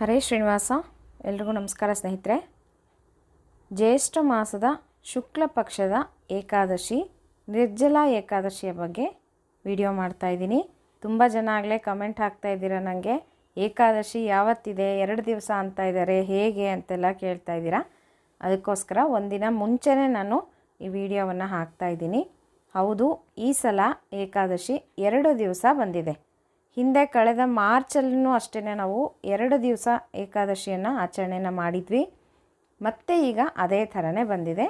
ಹರೇ ಶ್ರೀನಿವಾಸ, ಎಲ್ರಿಗೂ ನಮಸ್ಕಾರ ಸ್ನೇಹಿತರೆ. ಜ್ಯೇಷ್ಠ ಮಾಸದ ಶುಕ್ಲ ಪಕ್ಷದ ಏಕಾದಶಿ, ನಿರ್ಜಲ ಏಕಾದಶಿಯ ಬಗ್ಗೆ ವಿಡಿಯೋ ಮಾಡ್ತಾಯಿದ್ದೀನಿ ತುಂಬ ಜನ ಆಗಲೇ ಕಮೆಂಟ್ ಹಾಕ್ತಾ ಇದ್ದೀರಾ ನನಗೆ ಏಕಾದಶಿ ಯಾವತ್ತಿದೆ, ಎರಡು ದಿವಸ ಅಂತ ಇದ್ದಾರೆ ಹೇಗೆ ಅಂತೆಲ್ಲ ಕೇಳ್ತಾ ಇದ್ದೀರಾ. ಅದಕ್ಕೋಸ್ಕರ ಒಂದಿನ ಮುಂಚೆನೇ ನಾನು ಈ ವಿಡಿಯೋವನ್ನು ಹಾಕ್ತಾಯಿದ್ದೀನಿ ಹೌದು, ಈ ಸಲ ಏಕಾದಶಿ ಎರಡು ದಿವಸ ಬಂದಿದೆ. ಹಿಂದೆ ಕಳೆದ ಮಾರ್ಚಲ್ಲೂ ಅಷ್ಟೇ ನಾವು ಎರಡು ದಿವಸ ಏಕಾದಶಿಯನ್ನು ಆಚರಣೆಯನ್ನು ಮಾಡಿದ್ವಿ. ಮತ್ತೆ ಈಗ ಅದೇ ಥರನೇ ಬಂದಿದೆ.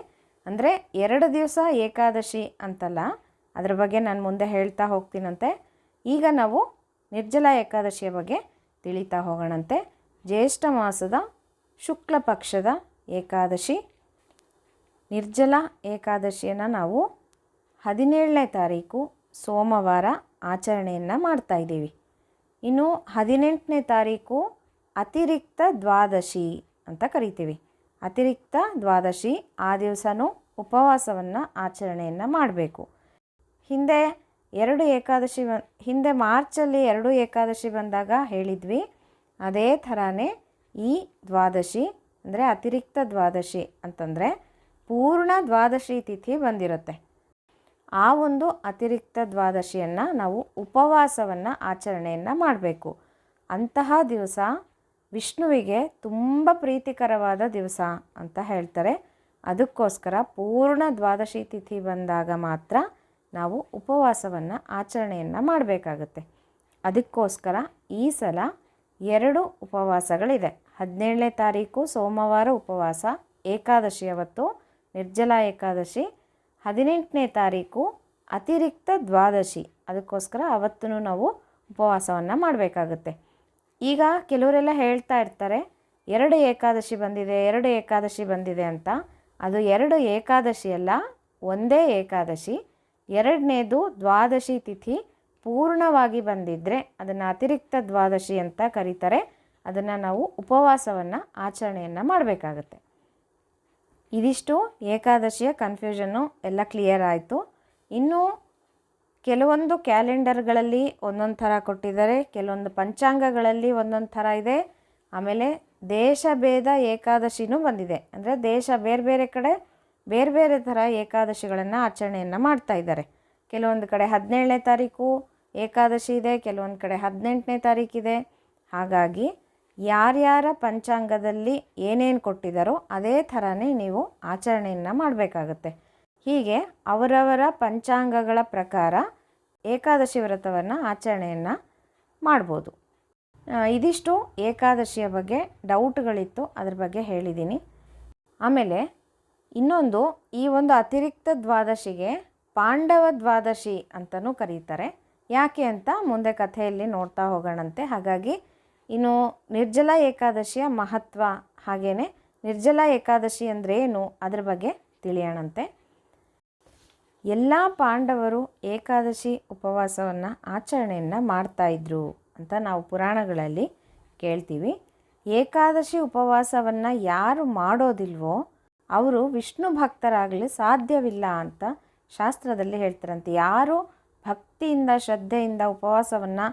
ಅಂದರೆ ಎರಡು ದಿವಸ ಏಕಾದಶಿ ಅಂತಲ್ಲ, ಅದರ ಬಗ್ಗೆ ನಾನು ಮುಂದೆ ಹೇಳ್ತಾ ಹೋಗ್ತೀನಂತೆ. ಈಗ ನಾವು ನಿರ್ಜಲ ಏಕಾದಶಿಯ ಬಗ್ಗೆ ತಿಳಿತಾ ಹೋಗೋಣಂತೆ. ಜ್ಯೇಷ್ಠ ಮಾಸದ ಶುಕ್ಲ ಪಕ್ಷದ ಏಕಾದಶಿ. ನಿರ್ಜಲ ಏಕಾದಶಿಯನ್ನು ನಾವು ಹದಿನೇಳನೇ ತಾರೀಕು ಸೋಮವಾರ ಆಚರಣೆಯನ್ನು ಮಾಡ್ತಾ ಇದ್ದೀವಿ. ಇನ್ನು ಹದಿನೆಂಟನೇ ತಾರೀಕು ಅತಿರಿಕ್ತ ದ್ವಾದಶಿ ಅಂತ ಕರಿತೀವಿ. ಅತಿರಿಕ್ತ ದ್ವಾದಶಿ ಆ ದಿವಸನೂ ಉಪವಾಸವನ್ನು ಆಚರಣೆಯನ್ನು ಮಾಡಬೇಕು. ಹಿಂದೆ ಎರಡು ಏಕಾದಶಿ ಬ, ಹಿಂದೆ ಮಾರ್ಚಲ್ಲಿ ಎರಡು ಏಕಾದಶಿ ಬಂದಾಗ ಹೇಳಿದ್ವಿ. ಅದೇ ಥರನೇ ಈ ದ್ವಾದಶಿ ಅಂದರೆ ಅತಿರಿಕ್ತ ದ್ವಾದಶಿ ಅಂತಂದರೆ ಪೂರ್ಣ ದ್ವಾದಶಿ ತಿಥಿ ಬಂದಿರುತ್ತೆ. ಆ ಒಂದು ಅತಿರಿಕ್ತ ದ್ವಾದಶಿಯನ್ನು ನಾವು ಉಪವಾಸವನ್ನು ಆಚರಣೆಯನ್ನು ಮಾಡಬೇಕು. ಅಂತಹ ದಿವಸ ವಿಷ್ಣುವಿಗೆ ತುಂಬ ಪ್ರೀತಿಕರವಾದ ದಿವಸ ಅಂತ ಹೇಳ್ತಾರೆ. ಅದಕ್ಕೋಸ್ಕರ ಪೂರ್ಣ ದ್ವಾದಶಿ ತಿಥಿ ಬಂದಾಗ ಮಾತ್ರ ನಾವು ಉಪವಾಸವನ್ನು ಆಚರಣೆಯನ್ನು ಮಾಡಬೇಕಾಗತ್ತೆ. ಅದಕ್ಕೋಸ್ಕರ ಈ ಸಲ ಎರಡು ಉಪವಾಸಗಳಿದೆ. ಹದಿನೇಳನೇ ತಾರೀಕು, ಸೋಮವಾರ ಉಪವಾಸ ಏಕಾದಶಿಯವತ್ತು ನಿರ್ಜಲ ಏಕಾದಶಿ ಹದಿನೆಂಟನೇ ತಾರೀಕು ಅತಿರಿಕ್ತ ದ್ವಾದಶಿ. ಅದಕ್ಕೋಸ್ಕರ ಅವತ್ತೂ ನಾವು ಉಪವಾಸವನ್ನು ಮಾಡಬೇಕಾಗುತ್ತೆ. ಈಗ ಕೆಲವರೆಲ್ಲ ಹೇಳ್ತಾ ಇರ್ತಾರೆ, ಎರಡು ಏಕಾದಶಿ ಬಂದಿದೆ, ಎರಡು ಏಕಾದಶಿ ಬಂದಿದೆ ಅಂತ. ಅದು ಎರಡು ಏಕಾದಶಿ ಅಲ್ಲ, ಒಂದೇ ಏಕಾದಶಿ. ಎರಡನೇದು ದ್ವಾದಶಿ ತಿಥಿ ಪೂರ್ಣವಾಗಿ ಬಂದಿದ್ದರೆ ಅದನ್ನು ಅತಿರಿಕ್ತ ದ್ವಾದಶಿ ಅಂತ ಕರೀತಾರೆ. ಅದನ್ನು ನಾವು ಉಪವಾಸವನ್ನು ಆಚರಣೆಯನ್ನು ಮಾಡಬೇಕಾಗತ್ತೆ. ಇದಿಷ್ಟು ಏಕಾದಶಿಯ ಕನ್ಫ್ಯೂಷನ್ನು ಎಲ್ಲ ಕ್ಲಿಯರ್ ಆಯಿತು. ಇನ್ನು ಕೆಲವೊಂದು ಕ್ಯಾಲೆಂಡರ್ಗಳಲ್ಲಿ ಒಂದೊಂದು ಥರ ಕೊಟ್ಟಿದ್ದಾರೆ, ಕೆಲವೊಂದು ಪಂಚಾಂಗಗಳಲ್ಲಿ ಒಂದೊಂದು ಥರ ಇದೆ. ಆಮೇಲೆ ದೇಶ ಭೇದ ಏಕಾದಶಿನೂ ಬಂದಿದೆ. ಅಂದರೆ ದೇಶ ಬೇರೆ ಬೇರೆ ಕಡೆ ಬೇರೆ ಬೇರೆ ಥರ ಏಕಾದಶಿಗಳನ್ನು ಆಚರಣೆಯನ್ನು ಮಾಡ್ತಾ ಇದ್ದಾರೆ. ಕೆಲವೊಂದು ಕಡೆ ಹದಿನೇಳನೇ ತಾರೀಕು ಏಕಾದಶಿ ಇದೆ, ಕೆಲವೊಂದು ಕಡೆ ಹದಿನೆಂಟನೇ ತಾರೀಕಿದೆ. ಹಾಗಾಗಿ ಯಾರ್ಯಾರ ಪಂಚಾಂಗದಲ್ಲಿ ಏನೇನು ಕೊಟ್ಟಿದ್ದಾರೋ ಅದೇ ಥರನೇ ನೀವು ಆಚರಣೆಯನ್ನು ಮಾಡಬೇಕಾಗತ್ತೆ. ಹೀಗೆ ಅವರವರ ಪಂಚಾಂಗಗಳ ಪ್ರಕಾರ ಏಕಾದಶಿ ವ್ರತವನ್ನು ಆಚರಣೆಯನ್ನು ಮಾಡ್ಬೋದು. ಇದಿಷ್ಟು ಏಕಾದಶಿಯ ಬಗ್ಗೆ ಡೌಟ್ಗಳಿತ್ತು, ಅದ್ರ ಬಗ್ಗೆ ಹೇಳಿದ್ದೀನಿ ಆಮೇಲೆ ಇನ್ನೊಂದು, ಈ ಒಂದು ಅತಿರಿಕ್ತ ದ್ವಾದಶಿಗೆ ಪಾಂಡವ ದ್ವಾದಶಿ ಅಂತಲೂ ಕರೀತಾರೆ. ಯಾಕೆ ಅಂತ ಮುಂದೆ ಕಥೆಯಲ್ಲಿ ನೋಡ್ತಾ ಹೋಗೋಣಂತೆ. ಹಾಗಾಗಿ ಇನ್ನು ನಿರ್ಜಲ ಏಕಾದಶಿಯ ಮಹತ್ವ ಹಾಗೆಯೇ ನಿರ್ಜಲ ಏಕಾದಶಿ ಅಂದರೆ ಏನು? ಅದರ ಬಗ್ಗೆ ತಿಳಿಯೋಣಂತೆ. ಎಲ್ಲ ಪಾಂಡವರು ಏಕಾದಶಿ ಉಪವಾಸವನ್ನು ಆಚರಣೆಯನ್ನು ಮಾಡ್ತಾಯಿದ್ರು ಅಂತ ನಾವು ಪುರಾಣಗಳಲ್ಲಿ ಕೇಳ್ತೀವಿ. ಏಕಾದಶಿ ಉಪವಾಸವನ್ನು ಯಾರು ಮಾಡೋದಿಲ್ವೋ ಅವರು ವಿಷ್ಣು ಭಕ್ತರಾಗಲಿ ಸಾಧ್ಯವಿಲ್ಲ ಅಂತ ಶಾಸ್ತ್ರದಲ್ಲಿ ಹೇಳ್ತಾರಂತೆ. ಯಾರು ಭಕ್ತಿಯಿಂದ ಶ್ರದ್ಧೆಯಿಂದ ಉಪವಾಸವನ್ನು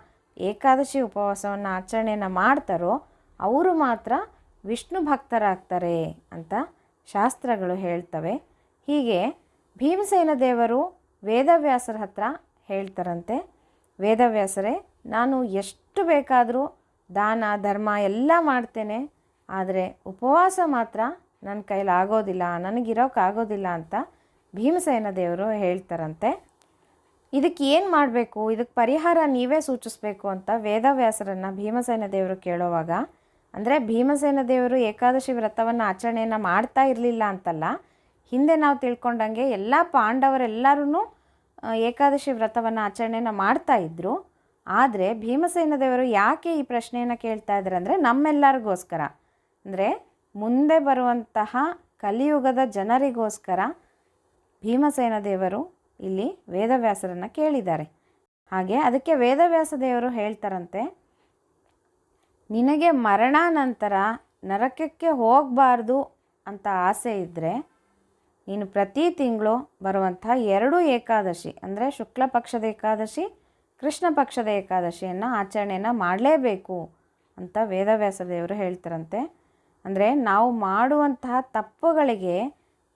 ಏಕಾದಶಿ ಉಪವಾಸವನ್ನು ಆಚರಣೆಯನ್ನು ಮಾಡ್ತಾರೋ ಅವರು ಮಾತ್ರ ವಿಷ್ಣು ಭಕ್ತರಾಗ್ತಾರೆ ಅಂತ ಶಾಸ್ತ್ರಗಳು ಹೇಳ್ತವೆ. ಹೀಗೆ ಭೀಮಸೇನ ದೇವರು ವೇದವ್ಯಾಸರ ಹತ್ರ ಹೇಳ್ತಾರಂತೆ. ವೇದವ್ಯಾಸರೇ, ನಾನು ಎಷ್ಟು ಬೇಕಾದರೂ ದಾನ, ಧರ್ಮ ಎಲ್ಲ ಮಾಡ್ತೇನೆ, ಆದರೆ ಉಪವಾಸ ಮಾತ್ರ ನನ್ನ ಕೈಲಾಗೋದಿಲ್ಲ ನನಗಿರೋಕ್ಕಾಗೋದಿಲ್ಲ ಅಂತ ಭೀಮಸೇನ ದೇವರು ಹೇಳ್ತಾರಂತೆ. ಇದಕ್ಕೆ ಏನು ಮಾಡಬೇಕು? ಇದಕ್ಕೆ ಪರಿಹಾರ ನೀವೇ ಸೂಚಿಸಬೇಕು ಅಂತ ವೇದವ್ಯಾಸರನ್ನು ಭೀಮಸೇನ ದೇವರು ಕೇಳೋವಾಗ, ಅಂದರೆ ಭೀಮಸೇನ ದೇವರು ಏಕಾದಶಿ ವ್ರತವನ್ನು ಆಚರಣೆಯನ್ನು ಮಾಡ್ತಾ ಇರಲಿಲ್ಲ ಅಂತಲ್ಲ, ಹಿಂದೆ ನಾವು ತಿಳ್ಕೊಂಡಂಗೆ ಎಲ್ಲ ಪಾಂಡವರೆಲ್ಲರೂ ಏಕಾದಶಿ ವ್ರತವನ್ನು ಆಚರಣೆಯನ್ನು ಮಾಡ್ತಾ ಇದ್ದರು ಆದರೆ ಭೀಮಸೇನ ದೇವರು ಯಾಕೆ ಈ ಪ್ರಶ್ನೆಯನ್ನು ಕೇಳ್ತಾ ಇದ್ದಾರೆ ಅಂದರೆ ನಮ್ಮೆಲ್ಲರಿಗೋಸ್ಕರ. ಅಂದರೆ ಮುಂದೆ ಬರುವಂತಹ ಕಲಿಯುಗದ ಜನರಿಗೋಸ್ಕರ ಭೀಮಸೇನ ದೇವರು ಇಲ್ಲಿ ವೇದವ್ಯಾಸರನ್ನು ಕೇಳಿದ್ದಾರೆ. ಹಾಗೆ ಅದಕ್ಕೆ ವೇದವ್ಯಾಸ ದೇವರು ಹೇಳ್ತಾರಂತೆ, ನಿನಗೆ ಮರಣಾನಂತರ ನರಕಕ್ಕೆ ಹೋಗಬಾರ್ದು ಅಂತ ಆಸೆ ಇದ್ದರೆ ನೀನು ಪ್ರತಿ ತಿಂಗಳು ಬರುವಂಥ ಎರಡು ಏಕಾದಶಿ, ಅಂದರೆ ಶುಕ್ಲ ಪಕ್ಷದ ಏಕಾದಶಿ, ಕೃಷ್ಣ ಪಕ್ಷದ ಏಕಾದಶಿಯನ್ನು ಆಚರಣೆಯನ್ನು ಮಾಡಲೇಬೇಕು ಅಂತ ವೇದವ್ಯಾಸ ದೇವರು ಹೇಳ್ತಾರಂತೆ. ಅಂದರೆ ನಾವು ಮಾಡುವಂತಹ ತಪ್ಪುಗಳಿಗೆ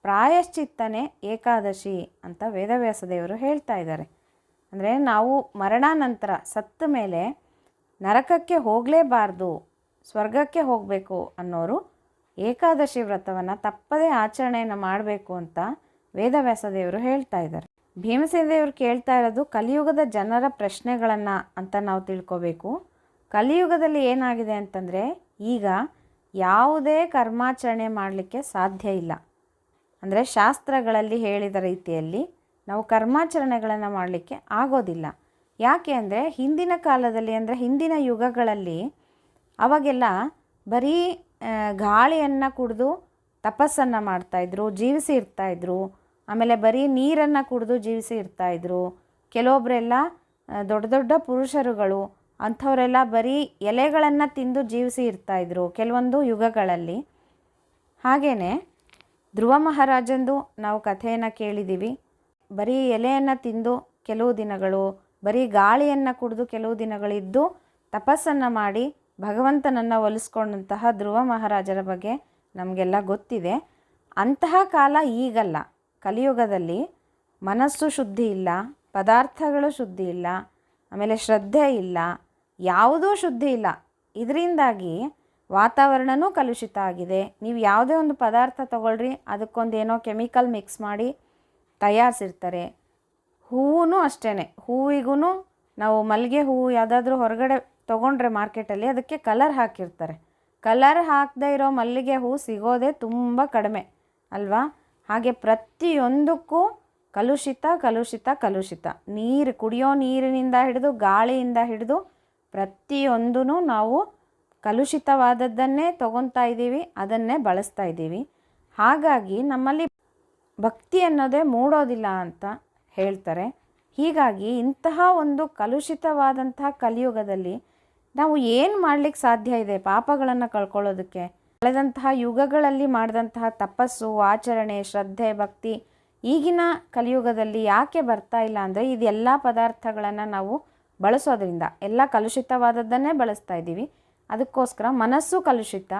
ಪ್ರಾಯಶ್ಚಿತ್ತನೇ ಏಕಾದಶಿ ಅಂತ ವೇದವ್ಯಾಸ ದೇವರು ಹೇಳ್ತಾ ಇದ್ದಾರೆ. ಅಂದರೆ ನಾವು ಮರಣಾನಂತರ ಸತ್ತ ಮೇಲೆ ನರಕಕ್ಕೆ ಹೋಗಲೇಬಾರ್ದು, ಸ್ವರ್ಗಕ್ಕೆ ಹೋಗಬೇಕು ಅನ್ನೋರು ಏಕಾದಶಿ ವ್ರತವನ್ನು ತಪ್ಪದೇ ಆಚರಣೆಯನ್ನು ಮಾಡಬೇಕು ಅಂತ ವೇದವ್ಯಾಸ ದೇವರು ಹೇಳ್ತಾ ಇದ್ದಾರೆ. ಭೀಮಸೇನ ದೇವರು ಕೇಳ್ತಾ ಇರೋದು ಕಲಿಯುಗದ ಜನರ ಪ್ರಶ್ನೆಗಳನ್ನು ಅಂತ ನಾವು ತಿಳ್ಕೊಬೇಕು. ಕಲಿಯುಗದಲ್ಲಿ ಏನಾಗಿದೆ ಅಂತಂದರೆ ಈಗ ಯಾವುದೇ ಕರ್ಮಾಚರಣೆ ಮಾಡಲಿಕ್ಕೆ ಸಾಧ್ಯ ಇಲ್ಲ. ಅಂದರೆ ಶಾಸ್ತ್ರಗಳಲ್ಲಿ ಹೇಳಿದ ರೀತಿಯಲ್ಲಿ ನಾವು ಕರ್ಮಾಚರಣೆಗಳನ್ನು ಮಾಡಲಿಕ್ಕೆ ಆಗೋದಿಲ್ಲ. ಯಾಕೆ ಅಂದರೆ ಹಿಂದಿನ ಕಾಲದಲ್ಲಿ ಅಂದರೆ ಹಿಂದಿನ ಯುಗಗಳಲ್ಲಿ ಅವಾಗೆಲ್ಲ ಬರೀ ಗಾಳಿಯನ್ನು ಕುಡಿದು ತಪಸ್ಸನ್ನು ಮಾಡ್ತಾಯಿದ್ರು ಜೀವಿಸಿ ಇರ್ತಾಯಿದ್ರು ಆಮೇಲೆ ಬರೀ ನೀರನ್ನು ಕುಡಿದು ಜೀವಿಸಿ ಇರ್ತಾಯಿದ್ರು ಕೆಲವೊಬ್ಬರೆಲ್ಲ ದೊಡ್ಡ ದೊಡ್ಡ ಪುರುಷರುಗಳು ಅಂಥವರೆಲ್ಲ ಬರೀ ಎಲೆಗಳನ್ನು ತಿಂದು ಜೀವಿಸಿ ಇರ್ತಾಯಿದ್ರು ಕೆಲವೊಂದು ಯುಗಗಳಲ್ಲಿ. ಹಾಗೆಯೇ ಧ್ರುವ ಮಹಾರಾಜಂದು ನಾವು ಕಥೆಯನ್ನು ಕೇಳಿದ್ದೀವಿ ಬರೀ ಎಲೆಯನ್ನು ತಿಂದು ಕೆಲವು ದಿನಗಳು, ಬರೀ ಗಾಳಿಯನ್ನು ಕುಡಿದು ಕೆಲವು ದಿನಗಳಿದ್ದು ತಪಸ್ಸನ್ನು ಮಾಡಿ ಭಗವಂತನನ್ನು ಒಲಿಸ್ಕೊಂಡಂತಹ ಧ್ರುವ ಮಹಾರಾಜರ ಬಗ್ಗೆ ನಮಗೆಲ್ಲ ಗೊತ್ತಿದೆ. ಅಂತಹ ಕಾಲ ಈಗಲ್ಲ. ಕಲಿಯುಗದಲ್ಲಿ ಮನಸ್ಸು ಶುದ್ಧಿ ಇಲ್ಲ, ಪದಾರ್ಥಗಳು ಶುದ್ಧಿ ಇಲ್ಲ, ಆಮೇಲೆ ಶ್ರದ್ಧೆ ಇಲ್ಲ, ಯಾವುದೂ ಶುದ್ಧಿ ಇಲ್ಲ. ಇದರಿಂದಾಗಿ ವಾತಾವರಣವೂ ಕಲುಷಿತ ಆಗಿದೆ. ನೀವು ಯಾವುದೇ ಒಂದು ಪದಾರ್ಥ ತೊಗೊಳ್ರಿ, ಅದಕ್ಕೊಂದು ಏನೋ ಕೆಮಿಕಲ್ ಮಿಕ್ಸ್ ಮಾಡಿ ತಯಾರಿಸಿರ್ತಾರೆ. ಹೂವು ಅಷ್ಟೇ ಹೂವಿಗೂ ನಾವು ಮಲ್ಲಿಗೆ ಹೂವು ಯಾವುದಾದ್ರೂ ಹೊರಗಡೆ ತೊಗೊಂಡ್ರೆ ಮಾರ್ಕೆಟಲ್ಲಿ ಅದಕ್ಕೆ ಕಲರ್ ಹಾಕಿರ್ತಾರೆ. ಕಲರ್ ಹಾಕದೇ ಇರೋ ಮಲ್ಲಿಗೆ ಹೂವು ಸಿಗೋದೇ ತುಂಬ ಕಡಿಮೆ, ಅಲ್ವಾ? ಹಾಗೆ ಪ್ರತಿಯೊಂದಕ್ಕೂ ಕಲುಷಿತ ಕಲುಷಿತ ಕಲುಷಿತ. ನೀರು ಕುಡಿಯೋ ನೀರಿನಿಂದ ಹಿಡಿದು ಗಾಳಿಯಿಂದ ಹಿಡಿದು ಪ್ರತಿಯೊಂದೂ ನಾವು ಕಲುಷಿತವಾದದ್ದನ್ನೇ ತಗೊತಾ ಇದ್ದೀವಿ, ಅದನ್ನೇ ಬಳಸ್ತಾ ಇದ್ದೀವಿ. ಹಾಗಾಗಿ ನಮ್ಮಲ್ಲಿ ಭಕ್ತಿ ಅನ್ನೋದೇ ಮೂಡೋದಿಲ್ಲ ಅಂತ ಹೇಳ್ತಾರೆ. ಹೀಗಾಗಿ ಇಂತಹ ಒಂದು ಕಲುಷಿತವಾದಂತಹ ಕಲಿಯುಗದಲ್ಲಿ ನಾವು ಏನು ಮಾಡಲಿಕ್ಕೆ ಸಾಧ್ಯ ಇದೆ ಪಾಪಗಳನ್ನು ಕಳ್ಕೊಳ್ಳೋದಕ್ಕೆ? ಕಳೆದಂತಹ ಯುಗಗಳಲ್ಲಿ ಮಾಡಿದಂತಹ ತಪಸ್ಸು, ಆಚರಣೆ, ಶ್ರದ್ಧೆ, ಭಕ್ತಿ ಈಗಿನ ಕಲಿಯುಗದಲ್ಲಿ ಯಾಕೆ ಬರ್ತಾ ಇಲ್ಲ ಅಂದರೆ ಇದೆಲ್ಲ ಪದಾರ್ಥಗಳನ್ನು ನಾವು ಬಳಸೋದ್ರಿಂದ, ಎಲ್ಲ ಕಲುಷಿತವಾದದ್ದನ್ನೇ ಬಳಸ್ತಾ ಇದ್ದೀವಿ. ಅದಕ್ಕೋಸ್ಕರ ಮನಸ್ಸು ಕಲುಷಿತ,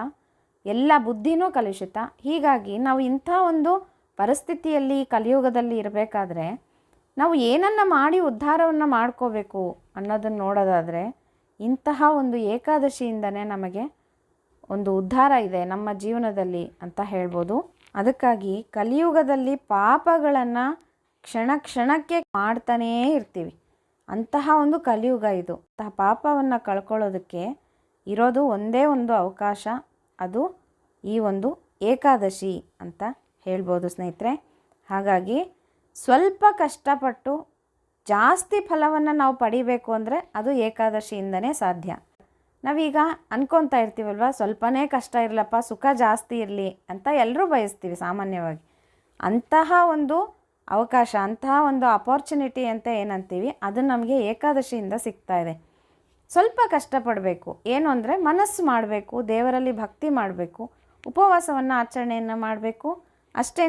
ಎಲ್ಲ ಬುದ್ಧಿನೂ ಕಲುಷಿತ. ಹೀಗಾಗಿ ನಾವು ಇಂಥ ಒಂದು ಪರಿಸ್ಥಿತಿಯಲ್ಲಿ ಕಲಿಯುಗದಲ್ಲಿ ಇರಬೇಕಾದ್ರೆ ನಾವು ಏನನ್ನು ಮಾಡಿ ಉದ್ಧಾರವನ್ನು ಮಾಡ್ಕೋಬೇಕು ಅನ್ನೋದನ್ನು ನೋಡೋದಾದರೆ ಇಂತಹ ಒಂದು ಏಕಾದಶಿಯಿಂದನೇ ನಮಗೆ ಒಂದು ಉದ್ಧಾರ ಇದೆ ನಮ್ಮ ಜೀವನದಲ್ಲಿ ಅಂತ ಹೇಳ್ಬೋದು. ಅದಕ್ಕಾಗಿ ಕಲಿಯುಗದಲ್ಲಿ ಪಾಪಗಳನ್ನು ಕ್ಷಣ ಕ್ಷಣಕ್ಕೆ ಮಾಡ್ತಾನೇ ಇರ್ತೀವಿ. ಅಂತಹ ಒಂದು ಕಲಿಯುಗ ಇದು. ಅಂತಹ ಪಾಪವನ್ನು ಕಳ್ಕೊಳ್ಳೋದಕ್ಕೆ ಇರೋದು ಒಂದೇ ಒಂದು ಅವಕಾಶ, ಅದು ಈ ಒಂದು ಏಕಾದಶಿ ಅಂತ ಹೇಳ್ಬೋದು ಸ್ನೇಹಿತರೆ. ಹಾಗಾಗಿ ಸ್ವಲ್ಪ ಕಷ್ಟಪಟ್ಟು ಜಾಸ್ತಿ ಫಲವನ್ನು ನಾವು ಪಡಿಬೇಕು ಅಂದರೆ ಅದು ಏಕಾದಶಿಯಿಂದನೇ ಸಾಧ್ಯ. ನಾವೀಗ ಅನ್ಕೊತಾ ಇರ್ತೀವಲ್ವ, ಸ್ವಲ್ಪನೇ ಕಷ್ಟ ಇರಲಪ್ಪ, ಸುಖ ಜಾಸ್ತಿ ಇರಲಿ ಅಂತ ಎಲ್ಲರೂ ಬಯಸ್ತೀವಿ ಸಾಮಾನ್ಯವಾಗಿ. ಅಂತಹ ಒಂದು ಅವಕಾಶ, ಅಂತಹ ಒಂದು ಅಪಾರ್ಚುನಿಟಿ ಅಂತ ಏನಂತೀವಿ, ಅದು ನಮಗೆ ಏಕಾದಶಿಯಿಂದ ಸಿಗ್ತಾ ಇದೆ. ಸ್ವಲ್ಪ ಕಷ್ಟಪಡಬೇಕು. ಏನು ಅಂದರೆ ಮನಸ್ಸು ಮಾಡಬೇಕು, ದೇವರಲ್ಲಿ ಭಕ್ತಿ ಮಾಡಬೇಕು, ಉಪವಾಸವನ್ನು ಆಚರಣೆಯನ್ನು ಮಾಡಬೇಕು. ಅಷ್ಟೇ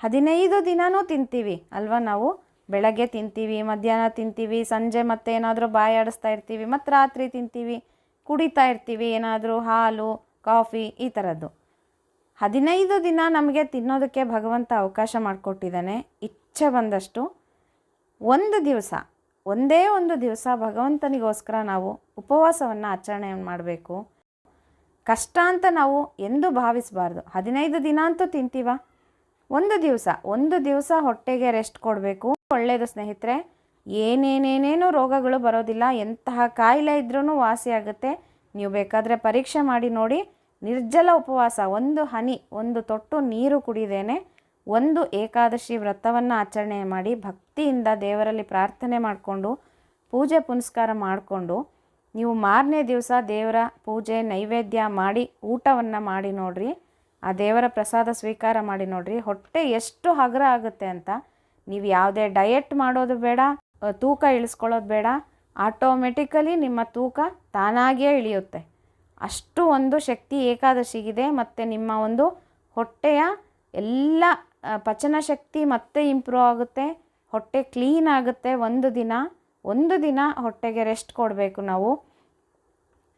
ಹದಿನೈದು ದಿನವೂ ತಿಂತೀವಿ, ಅಲ್ವಾ ನಾವು? ಬೆಳಗ್ಗೆ ತಿಂತೀವಿ, ಮಧ್ಯಾಹ್ನ ತಿಂತೀವಿ, ಸಂಜೆ ಮತ್ತೆ ಏನಾದರೂ ಬಾಯಾಡಿಸ್ತಾ ಇರ್ತೀವಿ, ಮತ್ತು ರಾತ್ರಿ ತಿಂತೀವಿ, ಕುಡಿತಾ ಇರ್ತೀವಿ, ಏನಾದರೂ ಹಾಲು, ಕಾಫಿ, ಈ ಥರದ್ದು ಹದಿನೈದು ದಿನ ನಮಗೆ ತಿನ್ನೋದಕ್ಕೆ ಭಗವಂತ ಅವಕಾಶ ಮಾಡಿಕೊಟ್ಟಿದ್ದಾನೆ, ಇಚ್ಛೆ ಬಂದಷ್ಟು. ಒಂದು ದಿವಸ ಒಂದೇ ಒಂದು ದಿವಸ ಭಗವಂತನಿಗೋಸ್ಕರ ನಾವು ಉಪವಾಸವನ್ನು ಆಚರಣೆ ಮಾಡಬೇಕು. ಕಷ್ಟ ಅಂತ ನಾವು ಎಂದೂ ಭಾವಿಸಬಾರ್ದು. ಹದಿನೈದು ದಿನ ಅಂತೂ ತಿಂತೀವ? ಒಂದು ದಿವಸ ಒಂದು ದಿವಸ ಹೊಟ್ಟೆಗೆ ರೆಸ್ಟ್ ಕೊಡಬೇಕು. ಒಳ್ಳೆಯದು ಸ್ನೇಹಿತರೆ, ಏನೇನೇನೇನು ರೋಗಗಳು ಬರೋದಿಲ್ಲ. ಎಂತಹ ಕಾಯಿಲೆ ಇದ್ರೂ ವಾಸಿ ಆಗುತ್ತೆ. ನೀವು ಬೇಕಾದರೆ ಪರೀಕ್ಷೆ ಮಾಡಿ ನೋಡಿ. ನಿರ್ಜಲ ಉಪವಾಸ, ಒಂದು ಹನಿ, ಒಂದು ತೊಟ್ಟು ನೀರು ಕುಡಿದೇನೆ ಒಂದು ಏಕಾದಶಿ ವ್ರತವನ್ನು ಆಚರಣೆ ಮಾಡಿ ಭಕ್ತಿಯಿಂದ ದೇವರಲ್ಲಿ ಪ್ರಾರ್ಥನೆ ಮಾಡಿಕೊಂಡು ಪೂಜೆ ಪುನಸ್ಕಾರ ಮಾಡಿಕೊಂಡು ನೀವು ಮಾರನೇ ದಿವಸ ದೇವರ ಪೂಜೆ ನೈವೇದ್ಯ ಮಾಡಿ ಊಟವನ್ನು ಮಾಡಿ ನೋಡ್ರಿ, ಆ ದೇವರ ಪ್ರಸಾದ ಸ್ವೀಕಾರ ಮಾಡಿ ನೋಡ್ರಿ. ಹೊಟ್ಟೆ ಎಷ್ಟು ಹಗುರ ಆಗುತ್ತೆ ಅಂತ ನೀವು ಯಾವುದೇ ಡಯೆಟ್ ಮಾಡೋದು ಬೇಡ ತೂಕ ಇಳಿಸ್ಕೊಳ್ಳೋದು ಬೇಡ. ಆಟೋಮೆಟಿಕಲಿ ನಿಮ್ಮ ತೂಕ ತಾನಾಗಿಯೇ ಇಳಿಯುತ್ತೆ. ಅಷ್ಟು ಒಂದು ಶಕ್ತಿ ಏಕಾದಶಿಗಿದೆ. ಮತ್ತು ನಿಮ್ಮ ಒಂದು ಹೊಟ್ಟೆಯ ಎಲ್ಲ ಪಚನ ಶಕ್ತಿ ಮತ್ತೆ ಇಂಪ್ರೂವ್ ಆಗುತ್ತೆ, ಹೊಟ್ಟೆ ಕ್ಲೀನ್ ಆಗುತ್ತೆ ಒಂದು ದಿನ ಒಂದು ದಿನ ಹೊಟ್ಟೆಗೆ ರೆಸ್ಟ್ ಕೊಡಬೇಕು ನಾವು.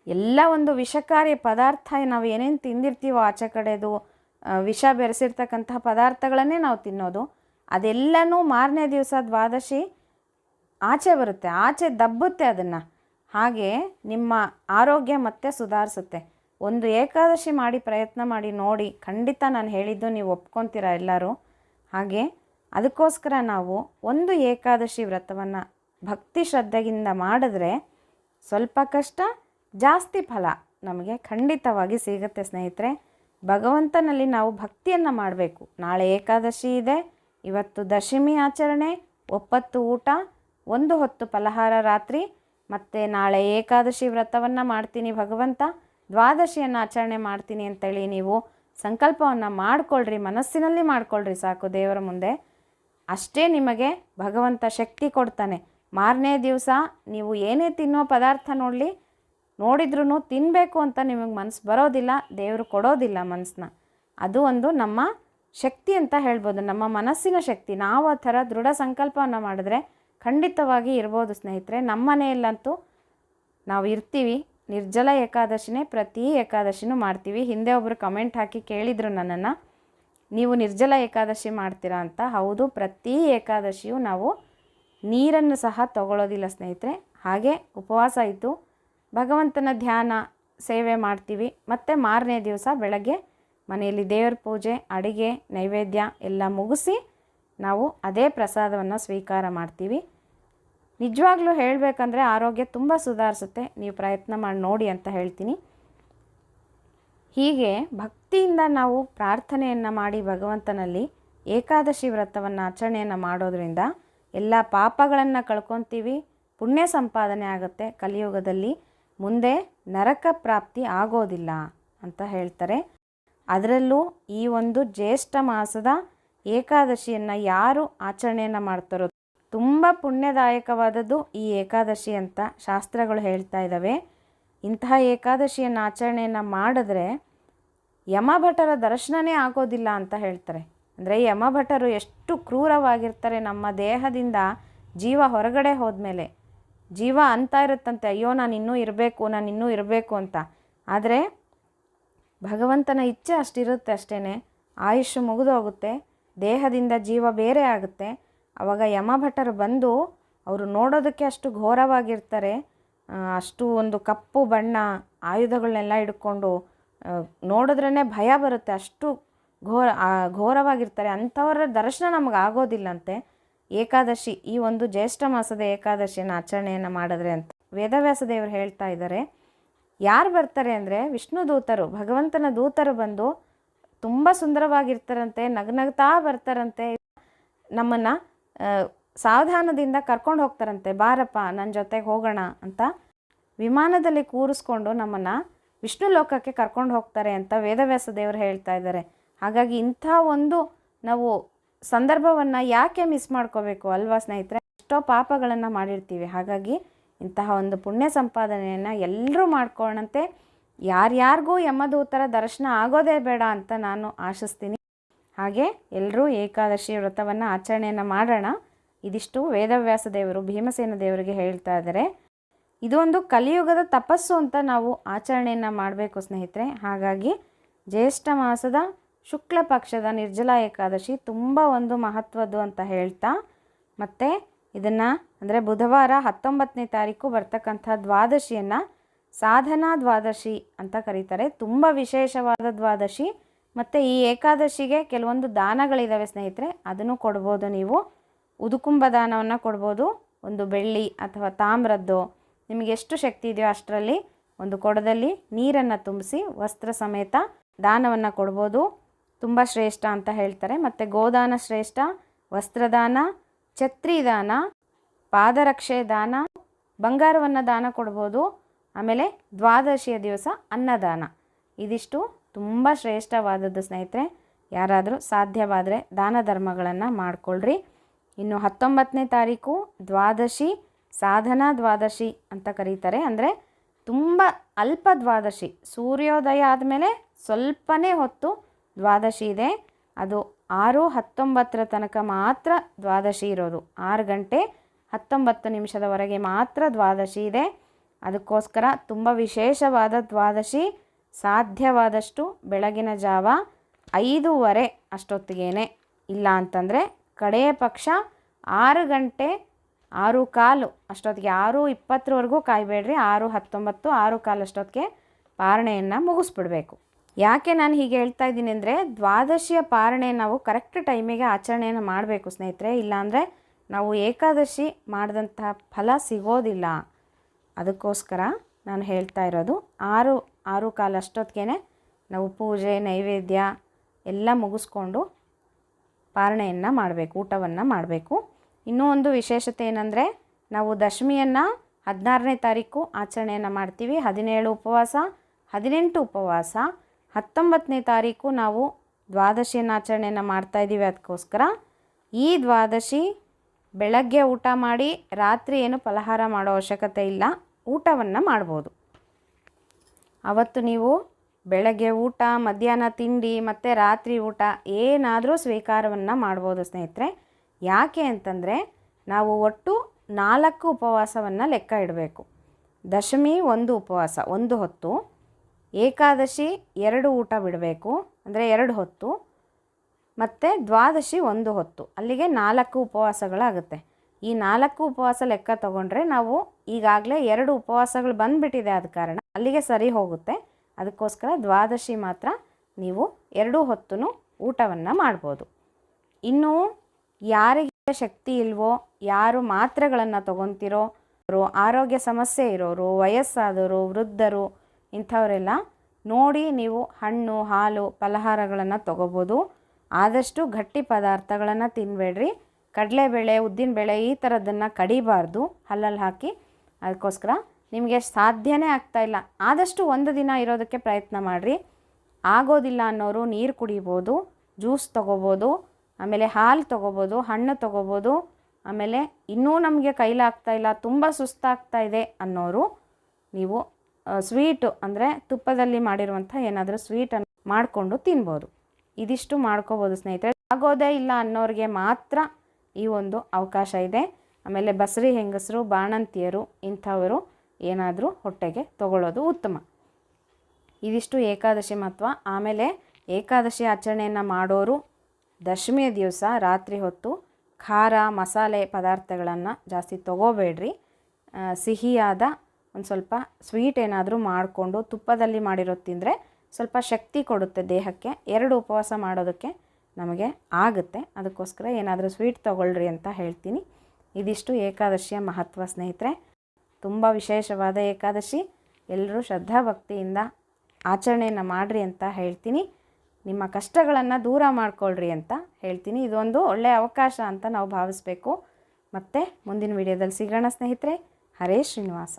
ಎಲ್ಲ ಒಂದು ವಿಷಕಾರಿ ಪದಾರ್ಥ ನಾವು ಏನೇನು ತಿಂದಿರ್ತೀವೋ ಆಚೆ ಕಡೆದು ವಿಷ ಬೆರೆಸಿರ್ತಕ್ಕಂತಹ ಪದಾರ್ಥಗಳನ್ನೇ ನಾವು ತಿನ್ನೋದು. ಅದೆಲ್ಲನೂ ಮಾರನೇ ದಿವಸ ದ್ವಾದಶಿ ಆಚೆ ಬರುತ್ತೆ, ಆಚೆ ದಬ್ಬುತ್ತೆ ಅದನ್ನು. ಹಾಗೆ ನಿಮ್ಮ ಆರೋಗ್ಯ ಮತ್ತೆ ಸುಧಾರಿಸುತ್ತೆ. ಒಂದು ಏಕಾದಶಿ ಮಾಡಿ ಪ್ರಯತ್ನ ಮಾಡಿ ನೋಡಿ, ಖಂಡಿತ ನಾನು ಹೇಳಿದ್ದು ನೀವು ಒಪ್ಕೊತೀರ ಎಲ್ಲರೂ? ಹಾಗೆ ಅದಕ್ಕೋಸ್ಕರ ನಾವು ಒಂದು ಏಕಾದಶಿ ವ್ರತವನ್ನು ಭಕ್ತಿ ಶ್ರದ್ಧೆಯಿಂದ ಮಾಡಿದ್ರೆ ಸ್ವಲ್ಪ ಕಷ್ಟ, ಜಾಸ್ತಿ ಫಲ ನಮಗೆ ಖಂಡಿತವಾಗಿ ಸಿಗುತ್ತೆ ಸ್ನೇಹಿತರೆ. ಭಗವಂತನಲ್ಲಿ ನಾವು ಭಕ್ತಿಯನ್ನು ಮಾಡಬೇಕು. ನಾಳೆ ಏಕಾದಶಿ ಇದೆ, ಇವತ್ತು ದಶಮಿ ಆಚರಣೆ, ಒಪ್ಪತ್ತು ಊಟ, ಒಂದು ಹೊತ್ತು ಫಲಹಾರ ರಾತ್ರಿ, ಮತ್ತು ನಾಳೆ ಏಕಾದಶಿ ವ್ರತವನ್ನು ಮಾಡ್ತೀನಿ ಭಗವಂತ. ದ್ವಾದಶಿಯನ್ನು ಆಚರಣೆ ಮಾಡ್ತೀನಿ ಅಂತೇಳಿ ನೀವು ಸಂಕಲ್ಪವನ್ನು ಮಾಡಿಕೊಳ್ಳ್ರಿ ಮನಸ್ಸಿನಲ್ಲಿ ಮಾಡಿಕೊಳ್ಳ್ರಿ ಸಾಕು ದೇವರ ಮುಂದೆ. ಅಷ್ಟೇ ನಿಮಗೆ ಭಗವಂತ ಶಕ್ತಿ ಕೊಡ್ತಾನೆ. ಮಾರನೇ ದಿವಸ ನೀವು ಏನೇ ತಿನ್ನೋ ಪದಾರ್ಥ ನೋಡಲಿ ನೋಡಿದ್ರೂ ತಿನ್ನಬೇಕು ಅಂತ ನಿಮಗೆ ಮನಸ್ಸು ಬರೋದಿಲ್ಲ, ದೇವರು ಕೊಡೋದಿಲ್ಲ ಮನಸ್ಸನ್ನ ಅದು ಒಂದು ನಮ್ಮ ಶಕ್ತಿ ಅಂತ ಹೇಳ್ಬೋದು, ನಮ್ಮ ಮನಸ್ಸಿನ ಶಕ್ತಿ. ನಾವು ಆ ಥರ ದೃಢ ಸಂಕಲ್ಪವನ್ನು ಮಾಡಿದ್ರೆ ಖಂಡಿತವಾಗಿ ಇರ್ಬೋದು ಸ್ನೇಹಿತರೆ. ನಮ್ಮ ಮನೆಯಲ್ಲಂತೂ ನಾವು ಇರ್ತೀವಿ ನಿರ್ಜಲ ಏಕಾದಶಿನೇ ಪ್ರತಿ ಏಕಾದಶಿನೂ ಮಾಡ್ತೀವಿ. ಹಿಂದೆ ಒಬ್ಬರು ಕಮೆಂಟ್ ಹಾಕಿ ಕೇಳಿದರು ನನ್ನನ್ನು, ನೀವು ನಿರ್ಜಲ ಏಕಾದಶಿ ಮಾಡ್ತೀರಾ ಅಂತ? ಹೌದು, ಪ್ರತಿ ಏಕಾದಶಿಯೂ ನಾವು ನೀರನ್ನು ಸಹ ತಗೊಳ್ಳೋದಿಲ್ಲ ಸ್ನೇಹಿತರೆ. ಹಾಗೆ ಉಪವಾಸ ಇತ್ತು ಭಗವಂತನ ಧ್ಯಾನ ಸೇವೆ ಮಾಡ್ತೀವಿ. ಮತ್ತು ಮಾರನೇ ದಿವಸ ಬೆಳಗ್ಗೆ ಮನೆಯಲ್ಲಿ ದೇವ್ರ ಪೂಜೆ, ಅಡುಗೆ, ನೈವೇದ್ಯ ಎಲ್ಲ ಮುಗಿಸಿ ನಾವು ಅದೇ ಪ್ರಸಾದವನ್ನು ಸ್ವೀಕಾರ ಮಾಡ್ತೀವಿ. ನಿಜವಾಗ್ಲೂ ಹೇಳಬೇಕಂದ್ರೆ ಆರೋಗ್ಯ ತುಂಬ ಸುಧಾರಿಸುತ್ತೆ. ನೀವು ಪ್ರಯತ್ನ ಮಾಡಿ ನೋಡಿ ಅಂತ ಹೇಳ್ತೀನಿ. ಹೀಗೆ ಭಕ್ತಿಯಿಂದ ನಾವು ಪ್ರಾರ್ಥನೆಯನ್ನು ಮಾಡಿ ಭಗವಂತನಲ್ಲಿ ಏಕಾದಶಿ ವ್ರತವನ್ನು ಆಚರಣೆಯನ್ನು ಮಾಡೋದ್ರಿಂದ ಎಲ್ಲ ಪಾಪಗಳನ್ನು ಕಳ್ಕೊತೀವಿ, ಪುಣ್ಯ ಸಂಪಾದನೆ ಆಗುತ್ತೆ. ಕಲಿಯುಗದಲ್ಲಿ ಮುಂದೆ ನರಕ ಪ್ರಾಪ್ತಿ ಆಗೋದಿಲ್ಲ ಅಂತ ಹೇಳ್ತಾರೆ. ಅದರಲ್ಲೂ ಈ ಒಂದು ಜ್ಯೇಷ್ಠ ಮಾಸದ ಏಕಾದಶಿಯನ್ನು ಯಾರು ಆಚರಣೆಯನ್ನು ಮಾಡ್ತಾರೋ ತುಂಬ ಪುಣ್ಯದಾಯಕವಾದದ್ದು ಈ ಏಕಾದಶಿ ಅಂತ ಶಾಸ್ತ್ರಗಳು ಹೇಳ್ತಾ ಇದ್ದಾವೆ ಇಂತಹ ಏಕಾದಶಿಯನ್ನು ಆಚರಣೆಯನ್ನು ಮಾಡಿದ್ರೆ ಯಮಭಟರ ದರ್ಶನನೇ ಆಗೋದಿಲ್ಲ ಅಂತ ಹೇಳ್ತಾರೆ. ಅಂದರೆ ಯಮಭಟರು ಎಷ್ಟು ಕ್ರೂರವಾಗಿರ್ತಾರೆ ನಮ್ಮ ದೇಹದಿಂದ ಜೀವ ಹೊರಗಡೆ ಹೋದ್ಮೇಲೆ. ಜೀವ ಅಂತ ಇರುತ್ತಂತೆ, ಅಯ್ಯೋ, ನಾನು ಇನ್ನೂ ಇರಬೇಕು, ನಾನು ಇನ್ನೂ ಇರಬೇಕು ಅಂತ. ಆದರೆ ಭಗವಂತನ ಇಚ್ಛೆ ಅಷ್ಟಿರುತ್ತೆ ಅಷ್ಟೇ ಆಯುಷ್ ಮುಗಿದೋಗುತ್ತೆ ದೇಹದಿಂದ ಜೀವ ಬೇರೆ ಆಗುತ್ತೆ. ಆವಾಗ ಯಮಭಟರು ಬಂದು ಅವರು ನೋಡೋದಕ್ಕೆ ಅಷ್ಟು ಘೋರವಾಗಿರ್ತಾರೆ. ಅಷ್ಟು ಒಂದು ಕಪ್ಪು ಬಣ್ಣ ಆಯುಧಗಳನ್ನೆಲ್ಲ ಹಿಡ್ಕೊಂಡು ನೋಡಿದ್ರೇ ಭಯ ಬರುತ್ತೆ. ಅಷ್ಟು ಘೋರ ಘೋರವಾಗಿರ್ತಾರೆ. ಅಂಥವರ ದರ್ಶನ ನಮಗೆ ಆಗೋದಿಲ್ಲಂತೆ. ಏಕಾದಶಿ, ಈ ಒಂದು ಜ್ಯೇಷ್ಠ ಮಾಸದ ಏಕಾದಶಿಯನ್ನು ಆಚರಣೆಯನ್ನು ಮಾಡಿದ್ರೆ ಅಂತ. ವೇದವ್ಯಾಸ ದೇವರು ಹೇಳ್ತಾ ಇದ್ದಾರೆ, ಯಾರು ಬರ್ತಾರೆ ಅಂದರೆ ವಿಷ್ಣು ದೂತರು, ಭಗವಂತನ ದೂತರು ಬಂದು ತುಂಬ ಸುಂದರವಾಗಿರ್ತಾರಂತೆ, ನಗ್ನಗ್ತಾ ಬರ್ತಾರಂತೆ. ನಮ್ಮನ್ನು ಸಾವಧಾನದಿಂದ ಕರ್ಕೊಂಡು ಹೋಗ್ತಾರಂತೆ, ಬಾರಪ್ಪ ನನ್ನ ಜೊತೆಗೆ ಹೋಗೋಣ ಅಂತ ವಿಮಾನದಲ್ಲಿ ಕೂರಿಸ್ಕೊಂಡು ನಮ್ಮನ್ನು ವಿಷ್ಣು ಲೋಕಕ್ಕೆ ಕರ್ಕೊಂಡು ಹೋಗ್ತಾರೆ ಅಂತ ವೇದವ್ಯಾಸ ದೇವರು ಹೇಳ್ತಾ ಇದ್ದಾರೆ. ಹಾಗಾಗಿ ಇಂಥ ಒಂದು ನಾವು ಸಂದರ್ಭವನ್ನು ಯಾಕೆ ಮಿಸ್ ಮಾಡ್ಕೋಬೇಕು ಅಲ್ವಾ ಸ್ನೇಹಿತರೆ? ಎಷ್ಟೋ ಪಾಪಗಳನ್ನು ಮಾಡಿರ್ತೀವಿ. ಹಾಗಾಗಿ ಇಂತಹ ಒಂದು ಪುಣ್ಯ ಸಂಪಾದನೆಯನ್ನು ಎಲ್ಲರೂ ಮಾಡ್ಕೊಳ್ಳಂತೆ ಯಾರ್ಯಾರಿಗೂ ಯಮದೂತರ ದರ್ಶನ ಆಗೋದೇ ಬೇಡ ಅಂತ ನಾನು ಆಶಿಸ್ತೀನಿ. ಹಾಗೆ ಎಲ್ಲರೂ ಏಕಾದಶಿ ವ್ರತವನ್ನು ಆಚರಣೆಯನ್ನು ಮಾಡೋಣ. ಇದಿಷ್ಟು ವೇದವ್ಯಾಸ ದೇವರು, ಭೀಮಸೇನ ದೇವರಿಗೆ ಹೇಳ್ತಾ ಇದ್ದಾರೆ. ಇದೊಂದು ಕಲಿಯುಗದ ತಪಸ್ಸು ಅಂತ ನಾವು ಆಚರಣೆಯನ್ನು ಮಾಡಬೇಕು ಸ್ನೇಹಿತರೆ. ಹಾಗಾಗಿ ಜ್ಯೇಷ್ಠ ಮಾಸದ ಶುಕ್ಲ ಪಕ್ಷದ ನಿರ್ಜಲ ಏಕಾದಶಿ ತುಂಬ ಒಂದು ಮಹತ್ವದ್ದು ಅಂತ ಹೇಳ್ತಾ, ಮತ್ತು ಇದನ್ನು ಅಂದರೆ ಬುಧವಾರ ಹತ್ತೊಂಬತ್ತನೇ ತಾರೀಕು ಬರ್ತಕ್ಕಂಥ ದ್ವಾದಶಿಯನ್ನು ಸಾಧನಾ ದ್ವಾದಶಿ ಅಂತ ಕರೀತಾರೆ. ತುಂಬ ವಿಶೇಷವಾದ ದ್ವಾದಶಿ. ಮತ್ತು ಈ ಏಕಾದಶಿಗೆ ಕೆಲವೊಂದು ದಾನಗಳಿದ್ದಾವೆ ಸ್ನೇಹಿತರೆ, ಅದನ್ನು ಕೊಡ್ಬೋದು ನೀವು. ಉದುಕುಂಬ ದಾನವನ್ನು ಕೊಡ್ಬೋದು. ಒಂದು ಬೆಳ್ಳಿ ಅಥವಾ ತಾಮ್ರದ್ದು, ನಿಮಗೆ ಎಷ್ಟು ಶಕ್ತಿ ಇದೆಯೋ ಅಷ್ಟರಲ್ಲಿ ಒಂದು ಕೊಡದಲ್ಲಿ ನೀರನ್ನು ತುಂಬಿಸಿ ವಸ್ತ್ರ ಸಮೇತ ದಾನವನ್ನು ಕೊಡ್ಬೋದು. ತುಂಬ ಶ್ರೇಷ್ಠ ಅಂತ ಹೇಳ್ತಾರೆ. ಮತ್ತು ಗೋದಾನ ಶ್ರೇಷ್ಠ, ವಸ್ತ್ರದಾನ, ಛತ್ರಿ ದಾನ, ಪಾದರಕ್ಷೆ ದಾನ, ಬಂಗಾರವನ್ನು ದಾನ ಕೊಡ್ಬೋದು. ಆಮೇಲೆ ದ್ವಾದಶಿಯ ದಿವಸ ಅನ್ನದಾನ. ಇದಿಷ್ಟು. ತುಂಬ ಶ್ರೇಷ್ಠವಾದದ್ದು ಸ್ನೇಹಿತರೆ, ಯಾರಾದರೂ ಸಾಧ್ಯವಾದರೆ ದಾನ ಧರ್ಮಗಳನ್ನು ಮಾಡಿಕೊಳ್ಳ್ರಿ ಇನ್ನು ಹತ್ತೊಂಬತ್ತನೇ ತಾರೀಕು ದ್ವಾದಶಿ, ಸಾಧನಾ ದ್ವಾದಶಿ ಅಂತ ಕರೀತಾರೆ. ಅಂದರೆ ತುಂಬ ಅಲ್ಪ ದ್ವಾದಶಿ, ಸೂರ್ಯೋದಯ ಆದಮೇಲೆ ಸ್ವಲ್ಪನೇ ಹೊತ್ತು ದ್ವಾದಶಿ ಇದೆ. ಅದು ಆರು ಹತ್ತೊಂಬತ್ತರ ತನಕ ಮಾತ್ರ ದ್ವಾದಶಿ ಇರೋದು. ಆರು ಗಂಟೆ ಹತ್ತೊಂಬತ್ತು ನಿಮಿಷದವರೆಗೆ ಮಾತ್ರ ದ್ವಾದಶಿ ಇದೆ. ಅದಕ್ಕೋಸ್ಕರ ತುಂಬ ವಿಶೇಷವಾದ ದ್ವಾದಶಿ. ಸಾಧ್ಯವಾದಷ್ಟು ಬೆಳಗಿನ ಜಾವ ಐದೂವರೆ ಅಷ್ಟೊತ್ತಿಗೇನೆ. ಇಲ್ಲ ಅಂತಂದರೆ ಕಡೆಯ ಪಕ್ಷ ಆರು ಗಂಟೆ ಆರು ಕಾಲು ಅಷ್ಟೊತ್ತಿಗೆ ಆರು ಇಪ್ಪತ್ತರವರೆಗೂ ಕಾಯಬೇಡ್ರಿ. ಆರು ಹತ್ತೊಂಬತ್ತು, ಆರು ಕಾಲು ಅಷ್ಟೊತ್ತಿಗೆ ಪಾರಣೆಯನ್ನು ಮುಗಿಸ್ಬಿಡಬೇಕು. ಯಾಕೆ ನಾನು ಹೀಗೆ ಹೇಳ್ತಾ ಇದ್ದೀನಿ ಅಂದರೆ ದ್ವಾದಶಿಯ ಪಾರಣೆ ನಾವು ಕರೆಕ್ಟ್ ಟೈಮಿಗೆ ಆಚರಣೆಯನ್ನು ಮಾಡಬೇಕು ಸ್ನೇಹಿತರೆ. ಇಲ್ಲಾಂದರೆ ನಾವು ಏಕಾದಶಿ ಮಾಡಿದಂತಹ ಫಲ ಸಿಗೋದಿಲ್ಲ. ಅದಕ್ಕೋಸ್ಕರ ನಾನು ಹೇಳ್ತಾ ಇರೋದು. ಆರು ಆರು ಕಾಲ ಅಷ್ಟೊತ್ತಿಗೆ ನಾವು ಪೂಜೆ, ನೈವೇದ್ಯ ಎಲ್ಲ ಮುಗಿಸ್ಕೊಂಡು ಪಾರಣೆಯನ್ನು ಮಾಡಬೇಕು, ಊಟವನ್ನು ಮಾಡಬೇಕು. ಇನ್ನೂ ಒಂದು ವಿಶೇಷತೆ ಏನಂದರೆ ನಾವು ದಶಮಿಯನ್ನು ಹದಿನಾರನೇ ತಾರೀಕು ಆಚರಣೆಯನ್ನು ಮಾಡ್ತೀವಿ. ಹದಿನೇಳು ಉಪವಾಸ, ಹದಿನೆಂಟು ಉಪವಾಸ, ಹತ್ತೊಂಬತ್ತನೇ ತಾರೀಕು ನಾವು ದ್ವಾದಶಿಯನ್ನು ಆಚರಣೆಯನ್ನು ಮಾಡ್ತಾಯಿದ್ದೀವಿ ಅದಕ್ಕೋಸ್ಕರ ಈ ದ್ವಾದಶಿ ಬೆಳಗ್ಗೆ ಊಟ ಮಾಡಿ ರಾತ್ರಿ ಏನು ಫಲಹಾರ ಮಾಡೋ ಅವಶ್ಯಕತೆ ಇಲ್ಲ. ಊಟವನ್ನು ಮಾಡ್ಬೋದು. ಅವತ್ತು ನೀವು ಬೆಳಗ್ಗೆ ಊಟ, ಮಧ್ಯಾಹ್ನ ತಿಂಡಿ, ಮತ್ತು ರಾತ್ರಿ ಊಟ ಏನಾದರೂ ಸ್ವೀಕಾರವನ್ನು ಮಾಡ್ಬೋದು ಸ್ನೇಹಿತರೆ. ಯಾಕೆ ಅಂತಂದರೆ ನಾವು ಒಟ್ಟು ನಾಲ್ಕು ಉಪವಾಸವನ್ನು ಲೆಕ್ಕ ಇಡಬೇಕು. ದಶಮಿ ಒಂದು ಉಪವಾಸ, ಒಂದು ಹೊತ್ತು. ಏಕಾದಶಿ ಎರಡು ಊಟ ಬಿಡಬೇಕು, ಅಂದರೆ ಎರಡು ಹೊತ್ತು. ಮತ್ತು ದ್ವಾದಶಿ ಒಂದು ಹೊತ್ತು. ಅಲ್ಲಿಗೆ ನಾಲ್ಕು ಉಪವಾಸಗಳಾಗುತ್ತೆ. ಈ ನಾಲ್ಕು ಉಪವಾಸ ಲೆಕ್ಕ ತಗೊಂಡ್ರೆ ನಾವು ಈಗಾಗಲೇ ಎರಡು ಉಪವಾಸಗಳು ಬಂದುಬಿಟ್ಟಿದೆ ಆದ ಕಾರಣ ಅಲ್ಲಿಗೆ ಸರಿ ಹೋಗುತ್ತೆ. ಅದಕ್ಕೋಸ್ಕರ ದ್ವಾದಶಿ ಮಾತ್ರ ನೀವು ಎರಡು ಹೊತ್ತು ಊಟವನ್ನು ಮಾಡ್ಬೋದು. ಇನ್ನು ಯಾರಿಗೆ ಶಕ್ತಿ ಇಲ್ವೋ, ಯಾರು ಮಾತ್ರೆಗಳನ್ನು ತಗೊತಿರೋ ಆರೋಗ್ಯ ಸಮಸ್ಯೆ ಇರೋರು ವಯಸ್ಸಾದವರು ವೃದ್ಧರು, ಇಂಥವರೆಲ್ಲ ನೋಡಿ ನೀವು ಹಣ್ಣು, ಹಾಲು, ಫಲಹಾರಗಳನ್ನು ತಗೋಬೋದು. ಆದಷ್ಟು ಗಟ್ಟಿ ಪದಾರ್ಥಗಳನ್ನು ತಿನ್ನಬೇಡ್ರಿ ಕಡಲೆಬೇಳೆ, ಉದ್ದಿನಬೇಳೆ ಈ ಥರದ್ದನ್ನು ಕಡಿಬಾರ್ದು. ಹಲ್ಲಲ್ಲಿ ಹಾಕಿ ಅದಕ್ಕೋಸ್ಕರ ನಿಮಗೆ ಸಾಧ್ಯನೇ ಆಗ್ತಾಯಿಲ್ಲ ಆದಷ್ಟು ಒಂದು ದಿನ ಇರೋದಕ್ಕೆ ಪ್ರಯತ್ನ ಮಾಡಿರಿ. ಆಗೋದಿಲ್ಲ ಅನ್ನೋರು ನೀರು ಕುಡಿಬೋದು, ಜ್ಯೂಸ್ ತೊಗೋಬೋದು, ಆಮೇಲೆ ಹಾಲು ತೊಗೋಬೋದು, ಹಣ್ಣು ತೊಗೋಬೋದು, ಆಮೇಲೆ ಇನ್ನೂ ನಮಗೆ ಕೈಲಾಗ್ತಾಯಿಲ್ಲ ತುಂಬ ಸುಸ್ತಾಗ್ತಾ ಇದೆ ಅನ್ನೋರು ನೀವು ಸ್ವೀಟು ಅಂದರೆ ತುಪ್ಪದಲ್ಲಿ ಮಾಡಿರುವಂಥ ಏನಾದರೂ ಸ್ವೀಟನ್ನು ಮಾಡಿಕೊಂಡು ತಿನ್ಬೋದು. ಇದಿಷ್ಟು ಮಾಡ್ಕೋಬೋದು ಸ್ನೇಹಿತರೆ. ಆಗೋದೇ ಇಲ್ಲ ಅನ್ನೋರಿಗೆ ಮಾತ್ರ ಈ ಒಂದು ಅವಕಾಶ ಇದೆ. ಆಮೇಲೆ ಬಸರಿ ಹೆಂಗಸರು, ಬಾಣಂತಿಯರು, ಇಂಥವರು ಏನಾದರೂ ಹೊಟ್ಟೆಗೆ ತಗೊಳ್ಳೋದು ಉತ್ತಮ. ಇದಿಷ್ಟು ಏಕಾದಶಿ ಮಹತ್ವ. ಆಮೇಲೆ ಏಕಾದಶಿ ಆಚರಣೆಯನ್ನು ಮಾಡೋರು ದಶಮಿಯ ದಿವಸ ರಾತ್ರಿ ಹೊತ್ತು ಖಾರ ಮಸಾಲೆ ಪದಾರ್ಥಗಳನ್ನು ಜಾಸ್ತಿ ತಗೋಬೇಡ್ರಿ. ಸಿಹಿಯಾದ ಒಂದು ಸ್ವಲ್ಪ ಸ್ವೀಟ್ ಏನಾದರೂ ಮಾಡಿಕೊಂಡು ತುಪ್ಪದಲ್ಲಿ ಮಾಡಿರೋದು ತಿಂದರೆ ಸ್ವಲ್ಪ ಶಕ್ತಿ ಕೊಡುತ್ತೆ ದೇಹಕ್ಕೆ. ಎರಡು ಉಪವಾಸ ಮಾಡೋದಕ್ಕೆ ನಮಗೆ ಆಗುತ್ತೆ. ಅದಕ್ಕೋಸ್ಕರ ಏನಾದರೂ ಸ್ವೀಟ್ ತೊಗೊಳ್ರಿ ಅಂತ ಹೇಳ್ತೀನಿ. ಇದಿಷ್ಟು ಏಕಾದಶಿಯ ಮಹತ್ವ ಸ್ನೇಹಿತರೆ. ತುಂಬ ವಿಶೇಷವಾದ ಏಕಾದಶಿ. ಎಲ್ಲರೂ ಶ್ರದ್ಧಾಭಕ್ತಿಯಿಂದ ಆಚರಣೆಯನ್ನು ಮಾಡಿರಿ ಅಂತ ಹೇಳ್ತೀನಿ. ನಿಮ್ಮ ಕಷ್ಟಗಳನ್ನು ದೂರ ಮಾಡಿಕೊಳ್ಳ್ರಿ ಅಂತ ಹೇಳ್ತೀನಿ. ಇದೊಂದು ಒಳ್ಳೆಯ ಅವಕಾಶ ಅಂತ ನಾವು ಭಾವಿಸ್ಬೇಕು. ಮತ್ತು ಮುಂದಿನ ವಿಡಿಯೋದಲ್ಲಿ ಸಿಗೋಣ ಸ್ನೇಹಿತರೆ. ಹರೇ ಶ್ರೀನಿವಾಸ.